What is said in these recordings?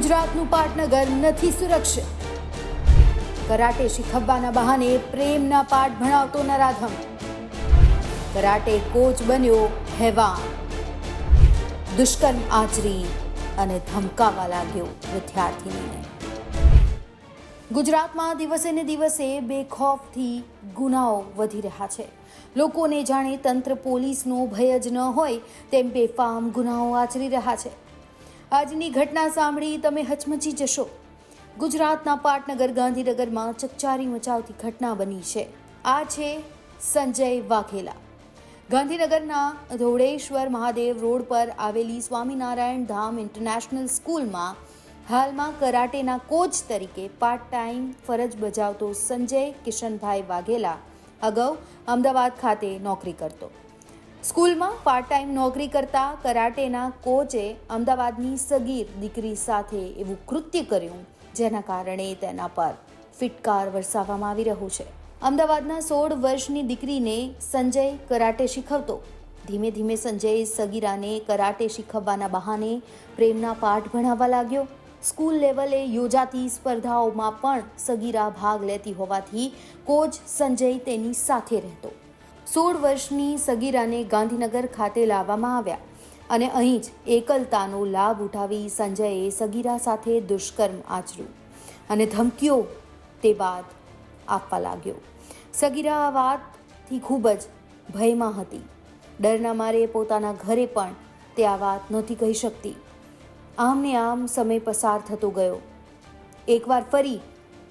ગુજરાતનું પાટનગર નથી સુરક્ષિત. કરાટે શીખવવાના બહાને પ્રેમના પાઠ ભણાવતો નરાધમ. કરાટે કોચ બન્યો હેવાન. દુષ્કર્મ આચરી અને ધમકાવા લાગ્યો વિદ્યાર્થીનીને. ગુજરાતમાં દિવસે ને દિવસે બેખોફથી ગુનાઓ વધી રહ્યા છે. લોકોને જાણે તંત્ર પોલીસનો ભય જ ન હોય તેમ બેફામ ગુનાઓ આચરી રહ્યા છે. આજની ઘટના સાંભળી તમે હચમચી જશો. ગુજરાતના પાટનગર ગાંધીનગરમાં ચકચારી મચાવતી ઘટના બની છે. આ છે સંજય વાઘેલા. ગાંધીનગરના ધોળેશ્વર મહાદેવ રોડ પર આવેલી સ્વામિનારાયણ ધામ ઇન્ટરનેશનલ સ્કૂલમાં હાલમાં કરાટેના કોચ તરીકે પાર્ટ ટાઈમ ફરજ બજાવતો સંજય કિશનભાઈ વાઘેલા અગાઉ અમદાવાદ ખાતે નોકરી કરતો. સ્કૂલમાં પાર્ટ ટાઈમ નોકરી કરતા કરાટેના કોચે અમદાવાદની સગીર દીકરી સાથે એવું કૃત્ય કર્યું, જેના કારણે તેના પર ફિટકાર વરસાવવામાં આવી રહ્યું છે. અમદાવાદના સોળ વર્ષની દીકરીને સંજય કરાટે શીખવતો. ધીમે ધીમે સંજય સગીરાને કરાટે શીખવવાના બહાને પ્રેમના પાઠ ભણાવવા લાગ્યો. સ્કૂલ લેવલે યોજાતી સ્પર્ધાઓમાં પણ સગીરા ભાગ લેતી હોવાથી કોચ સંજય તેની સાથે રહેતો. સોળ વર્ષની સગીરાને ગાંધીનગર ખાતે લાવવામાં આવ્યા અને અહીં જ એકલતાનો લાભ ઉઠાવી સંજયે સગીરા સાથે દુષ્કર્મ આચર્યું અને ધમકીઓ તે બાદ આપવા લાગ્યો. સગીરા આ વાતથી ખૂબ જ ભયમાં હતી. ડરના મારે પોતાના ઘરે પણ તે આ વાત નહોતી કહી શકતી. આમને આમ સમય પસાર થતો ગયો. એકવાર ફરી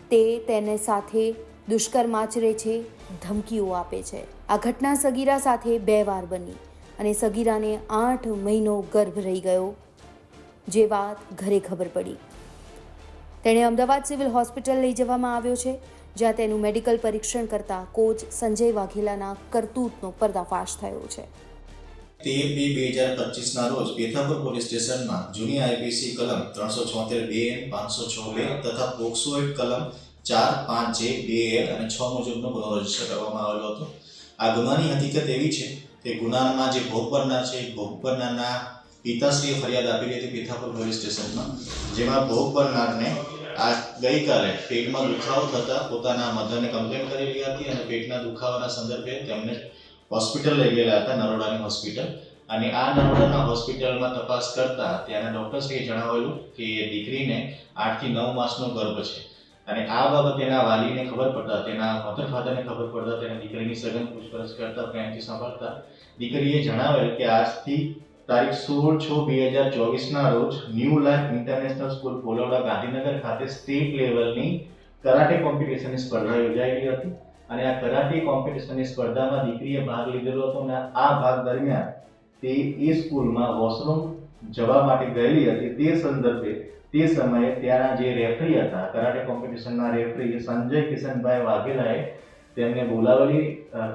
તે તેને સાથે દુષ્કર્મ આચરે છે, ધમકીઓ આપે છે. આ ઘટના સગીરા સાથે બે વાર બની અને સગીરાને આઠ મહિનો ગર્ભ રહી ગયો, જે વાત ઘરે ખબર પડી. તેણે અમદાવાદ સિવિલ હોસ્પિટલ લઈ જવામાં આવ્યો છે, જ્યાં તેનું મેડિકલ પરીક્ષણ કરતા કોચ સંજય વાઘેલાના કરતૂતનો પર્દાફાશ થયો છે. તેર બે બે હજાર પચીસના રોજ પેથાપુર પોલીસ સ્ટેશનમાં જૂની આઈપીસી કલમ ત્રણસો છોતેર બે, પાંચસો છ તથા પોક્સો કલમ ચાર, પાંચ જે બે એલ અને છ મુજબનો ગુનો રજિસ્ટર કરવામાં આવેલો હતો. આ ગુનાની હકીકત એવી છે કે ગુનામાં જે ભોગ બનનાર છે ભોગ બનનારના પિતાશ્રીએ ફરિયાદ આપેલી હતી પીથાપુર પોલીસ સ્ટેશનમાં, જેમાં ભોગ બનનારને આ ગઈકાલે પેટમાં દુખાવો થતાં પોતાના મધરને કમ્પ્લેન કરેલી હતી અને પેટના દુખાવાના સંદર્ભે તેમને હોસ્પિટલ લઈ ગયેલા હતા, નરોડાની હોસ્પિટલ. અને આ નરોડાના હોસ્પિટલમાં તપાસ કરતા ત્યાંના ડૉક્ટરશ્રીએ જણાવેલું કે એ દીકરીને આઠથી નવ માસનો ગર્ભ છે. અને આ બાબત તેના વાલીને ખબર પડતા, તેના મધર ફાધરને ખબર પડતા, તેના દીકરીની સઘન પૂછપરછ કરતા, પ્રેમથી સાંભળતા. દીકરીએ જણાવેલ કે આજથી તારીખ સોળ છ બે હજાર ચોવીસના રોજ new life international school Poloda Gandhinagar ખાતે સ્ટેટ લેવલની કરાટે કોમ્પિટિશનની સ્પર્ધા યોજાયેલી હતી. અને આ કરાટે કોમ્પિટિશનની સ્પર્ધામાં દીકરીએ ભાગ લીધેલો હતો અને આ ભાગ દરમિયાન તે એ સ્કૂલમાં વોશરૂમ જવા માટે ગયેલી હતી તે સંદર્ભે તે સમયે ત્યાંના જે રેફરી હતા, કરાટે કોમ્પિટિશનના રેફરી સંજય કિશનભાઈ વાઘેલાએ તેમને બોલાવેલી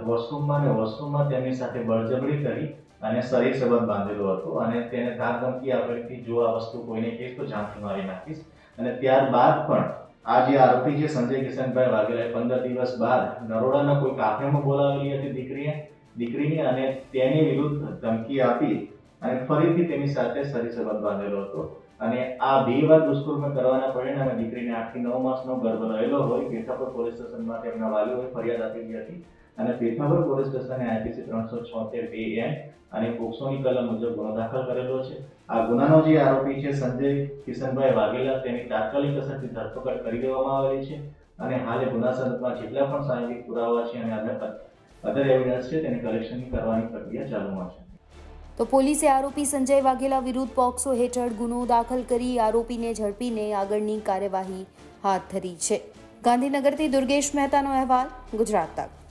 વોશરૂમમાં અને વોશરૂમમાં તેમની સાથે બળજબરી કરી અને શરીર સંબંધ બાંધેલો હતો અને તેને ધાક ધમકી આપેલી કે જો આ વસ્તુ કોઈને કહીશ તો જાનથી મારી નાખીશ. અને ત્યારબાદ પણ આ જે આરોપી છે સંજય કિશનભાઈ વાઘેલાએ પંદર દિવસ બાદ નરોડાના કોઈ કાફેમાં બોલાવેલી હતી દીકરીએ, દીકરીને અને તેની વિરુદ્ધ ધમકી આપી અને ફરીથી તેની સાથે શરીર સંબંધ બાંધેલો હતો. અને આ બે વાર દુષ્કર્મ કરવાના પરિણામે દીકરીને આઠથી નવ માસનો ગર્ભ રહેલો હોય પેથાપુર પોલીસ સ્ટેશનમાં તેમના વાલીઓએ ફરિયાદ આપેલી હતી અને પેથાપુર પોલીસ સ્ટેશને આઈપીસી ત્રણસો છોતેર બે એમ અને પોક્સોની કલમ મુજબ ગુનો દાખલ કરેલો છે. આ ગુનાનો જે આરોપી છે સંજય કિશનભાઈ વાઘેલા, તેની તાત્કાલિક અસરથી ધરપકડ કરી દેવામાં આવેલી છે. અને હાલે ગુના સંદર્ભમાં જેટલા પણ સાહિત્યિક પુરાવા છે અને અધર એવિડન્સ છે, તેની કલેક્શન કરવાની પ્રક્રિયા ચાલુમાં છે. તો પોલીસે આરોપી સંજય વાઘેલા વિરુદ્ધ પોક્સો હેઠળ ગુનો દાખલ કરી આરોપીને ઝડપીને આગળની કાર્યવાહી હાથ ધરી છે. ગાંધીનગરથી દુર્ગેશ મહેતાનો અહેવાલ, ગુજરાત તક.